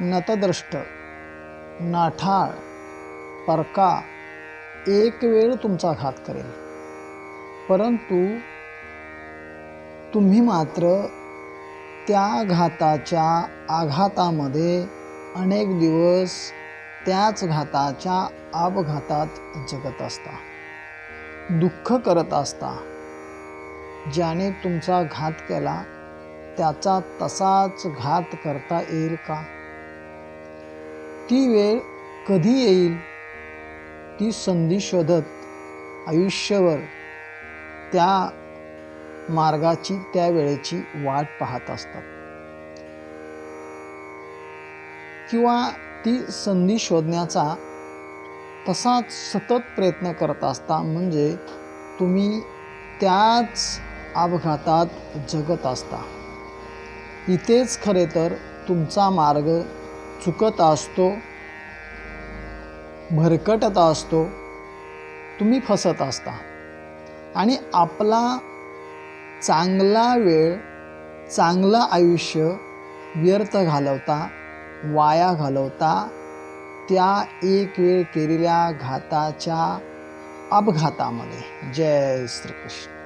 नतद्रष्ट नाठाळ परका एक वेळ तुमचा घात करेल. परंतु तुम्ही मात्र त्या घाताच्या आघातामध्ये अनेक दिवस त्याच घाताच्या अपघातात जगत असता. दुःख करत असता. ज्याने तुमचा घात केला त्याचा तसाच घात करता येईल का? ती वेळ कधी येईल ती संधी शोधत आयुष्यभर त्या मार्गाची त्या वेळेची वाट पाहत असतात. किंवा ती संधी शोधण्याचा तसाच सतत प्रयत्न करत असता म्हणजे तुम्ही त्याच अपघातात जगत असता. इथेच खरे तर तुमचा मार्ग चुकत असतो भरकटत असतो तुम्ही फसत असता. आणि आपला चांगला वेळ चांगलं आयुष्य व्यर्थ घालवता वाया घालवता त्या एक वेळ केलेल्या घाताच्या अपघातामध्ये. जय श्रीकृष्ण.